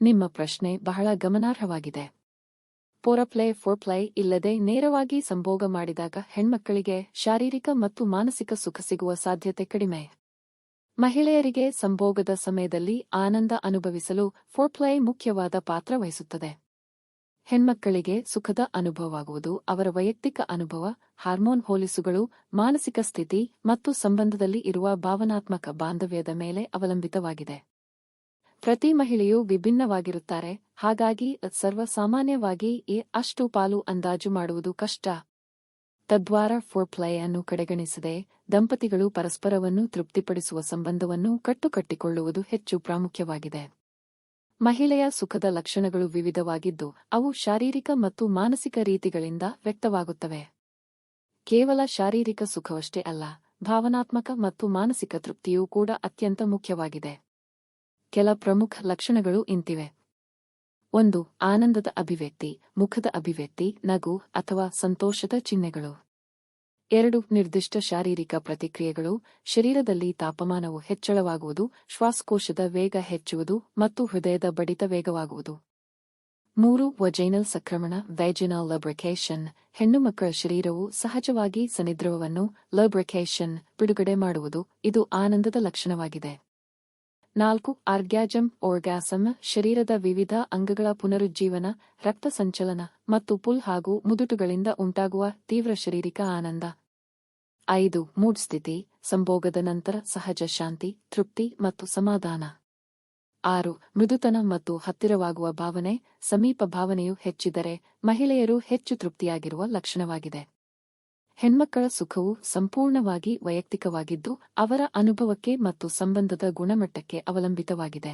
ನಿಮ್ಮ ಪ್ರಶ್ನೆ ಬಹಳ ಗಮನಾರ್ಹವಾಗಿದೆ. ಪೋರಪ್ಲೇ, ಫೋರ್ಪ್ಲೈ ಇಲ್ಲದೆ ನೇರವಾಗಿ ಸಂಭೋಗ ಮಾಡಿದಾಗ ಹೆಣ್ಮಕ್ಕಳಿಗೆ ಶಾರೀರಿಕ ಮತ್ತು ಮಾನಸಿಕ ಸುಖ ಸಿಗುವ ಸಾಧ್ಯತೆ ಕಡಿಮೆ. ಮಹಿಳೆಯರಿಗೆ ಸಂಭೋಗದ ಸಮಯದಲ್ಲಿ ಆನಂದ ಅನುಭವಿಸಲು ಫೋರ್ಪ್ಲೈ ಮುಖ್ಯವಾದ ಪಾತ್ರ ವಹಿಸುತ್ತದೆ. ಹೆಣ್ಮಕ್ಕಳಿಗೆ ಸುಖದ ಅನುಭವವಾಗುವುದು ಅವರ ವೈಯಕ್ತಿಕ ಅನುಭವ, ಹಾರ್ಮೋನ್ ಹೋಲಿಸುಗಳು, ಮಾನಸಿಕ ಸ್ಥಿತಿ ಮತ್ತು ಸಂಬಂಧದಲ್ಲಿ ಇರುವ ಭಾವನಾತ್ಮಕ ಬಾಂಧವ್ಯದ ಮೇಲೆ ಅವಲಂಬಿತವಾಗಿದೆ. ಪ್ರತಿ ಮಹಿಳೆಯೂ ವಿಭಿನ್ನವಾಗಿರುತ್ತಾರೆ, ಹಾಗಾಗಿ ಸರ್ವಸಾಮಾನ್ಯವಾಗಿ ಈ ಅಷ್ಟು ಪಾಲು ಅಂದಾಜು ಮಾಡುವುದು ಕಷ್ಟ. ತದ್ವಾರ ಫೋರ್ ಫೋರ್ಪ್ಲೈ ಅನ್ನು ಕಡೆಗಣಿಸದೆ, ದಂಪತಿಗಳು ಪರಸ್ಪರವನ್ನು ತೃಪ್ತಿಪಡಿಸುವ ಸಂಬಂಧವನ್ನು ಕಟ್ಟುಕಟ್ಟಿಕೊಳ್ಳುವುದು ಹೆಚ್ಚು ಪ್ರಾಮುಖ್ಯವಾಗಿದೆ. ಮಹಿಳೆಯ ಸುಖದ ಲಕ್ಷಣಗಳು ವಿವಿಧವಾಗಿದ್ದು, ಅವು ಶಾರೀರಿಕ ಮತ್ತು ಮಾನಸಿಕ ರೀತಿಗಳಿಂದ ವ್ಯಕ್ತವಾಗುತ್ತವೆ. ಕೇವಲ ಶಾರೀರಿಕ ಸುಖವಷ್ಟೇ ಅಲ್ಲ, ಭಾವನಾತ್ಮಕ ಮತ್ತು ಮಾನಸಿಕ ತೃಪ್ತಿಯೂ ಕೂಡ ಅತ್ಯಂತ ಮುಖ್ಯವಾಗಿದೆ. ಕೆಲ ಪ್ರಮುಖ ಲಕ್ಷಣಗಳು ಇಂತಿವೆ. ಒಂದು, ಆನಂದದ ಅಭಿವ್ಯಕ್ತಿ, ಮುಖದ ಅಭಿವ್ಯಕ್ತಿ, ನಗು ಅಥವಾ ಸಂತೋಷದ ಚಿಹ್ನೆಗಳು. ಎರಡು, ನಿರ್ದಿಷ್ಟ ಶಾರೀರಿಕ ಪ್ರತಿಕ್ರಿಯೆಗಳು, ಶರೀರದಲ್ಲಿ ತಾಪಮಾನವು ಹೆಚ್ಚಳವಾಗುವುದು, ಶ್ವಾಸಕೋಶದ ವೇಗ ಹೆಚ್ಚುವುದು ಮತ್ತು ಹೃದಯದ ಬಡಿತ ವೇಗವಾಗುವುದು. ಮೂರು ವಜೈನಲ್ ಸಕ್ರಮಣ ವೈಜಿನಲ್ ಲಬ್ರಿಕೇಶನ್ ಹೆಣ್ಣು ಮಕ್ಕಳ ಶರೀರವು ಸಹಜವಾಗಿ ಸನಿದ್ರವವನ್ನು ಲಬ್ರಿಕೇಶನ್ ಬಿಡುಗಡೆ ಮಾಡುವುದು, ಇದು ಆನಂದದ ಲಕ್ಷಣವಾಗಿದೆ. ನಾಲ್ಕು ಆರ್ಗ್ಯಾಜಮ್ ಓರ್ಗ್ಯಾಸಮ್ ಶರೀರದ ವಿವಿಧ ಅಂಗಗಳ ಪುನರುಜ್ಜೀವನ, ರಕ್ತ ಸಂಚಲನ ಮತ್ತು ಪುಲ್ ಹಾಗೂ ಮುದುಟುಗಳಿಂದ ಉಂಟಾಗುವ ತೀವ್ರ ಶಾರೀರಿಕ ಆನಂದ. ಐದು, ಮೂಡ್ ಸ್ಥಿತಿ, ಸಂಭೋಗದ ನಂತರ ಸಹಜ ಶಾಂತಿ, ತೃಪ್ತಿ ಮತ್ತು ಸಮಾಧಾನ. ಆರು, ಮೃದುತನ ಮತ್ತು ಹತ್ತಿರವಾಗುವ ಭಾವನೆ, ಸಮೀಪ ಭಾವನೆಯು ಹೆಚ್ಚಿದರೆ ಮಹಿಳೆಯರು ಹೆಚ್ಚು ತೃಪ್ತಿಯಾಗಿರುವ ಲಕ್ಷಣವಾಗಿದೆ. ಹೆಣ್ಮಕ್ಕಳ ಸುಖವು ಸಂಪೂರ್ಣವಾಗಿ ವೈಯಕ್ತಿಕವಾಗಿದ್ದು ಅವರ ಅನುಭವಕ್ಕೆ ಮತ್ತು ಸಂಬಂಧದ ಗುಣಮಟ್ಟಕ್ಕೆ ಅವಲಂಬಿತವಾಗಿದೆ.